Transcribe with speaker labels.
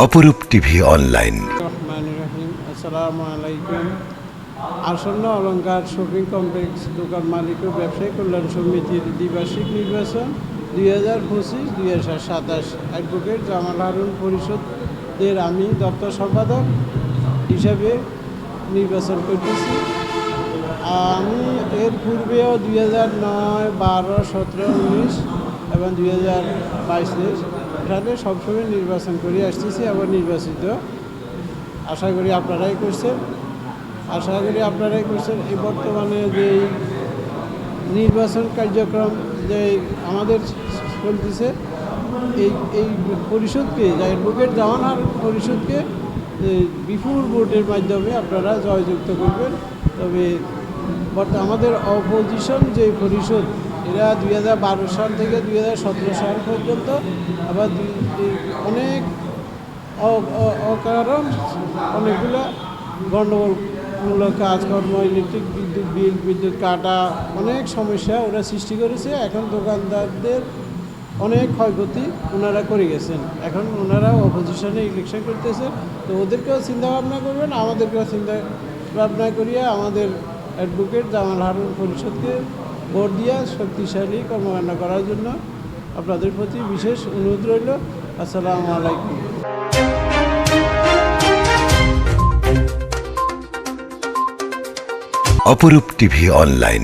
Speaker 1: অপরূপ TV online.
Speaker 2: আসন্ন অলঙ্কার শপিং কমপ্লেক্স দোকান মালিক ও ব্যবসায়ী কল্যাণ সমিতির দ্বিবার্ষিক নির্বাচন দুই হাজার পঁচিশ, দুই হাজার সাতাশ। অ্যাডভোকেট জামাল হারুন পরিষদের আমি দপ্তর সম্পাদক হিসাবে নির্বাচন করতেছি। আমি এর পূর্বেও দুই হাজার নয়, বারো, সতেরো, উনিশ এবং দুই হাজার বাইশ এখানে সবসময় নির্বাচন করে আসতেছি, আবার নির্বাচিত। আশা করি আপনারাই করছেন। আশা করি আপনারাই করছেন। এই বর্তমানে যে নির্বাচন কার্যক্রম যে আমাদের চলতেছে, এই এই পরিষদকে যে অ্যাডভোকেট জামানার পরিষদকে বিপুল ভোটের মাধ্যমে আপনারা জয়যুক্ত করবেন। তবে বর্ত, আমাদের অপোজিশন যে পরিষদ এরা দুই হাজার বারো সাল থেকে দুই হাজার সতেরো সাল পর্যন্ত আবার অনেক অকারণ অনেকগুলো গণ্ডগোলমূলক কাজকর্ম, ইলেকট্রিক বিদ্যুৎ বিল, বিদ্যুৎ কাটা, অনেক সমস্যা ওরা সৃষ্টি করেছে। এখন দোকানদারদের অনেক ক্ষয়ক্ষতি ওনারা করে গেছেন। এখন ওনারা অপোজিশনে ইলেকশন করতেছে, তো ওদেরকেও চিন্তা ভাবনা করবেন, আমাদেরকেও চিন্তা ভাবনা করিয়া আমাদের অ্যাডভোকেট জামাল হারুন পরিষদকে ভোট দিয়া শক্তিশালী কর্মকাণ্ড করার জন্য আপনাদের প্রতি বিশেষ অনুরোধ রইল। আসসালামু আলাইকুম।
Speaker 1: অপরূপ টিভি অনলাইন।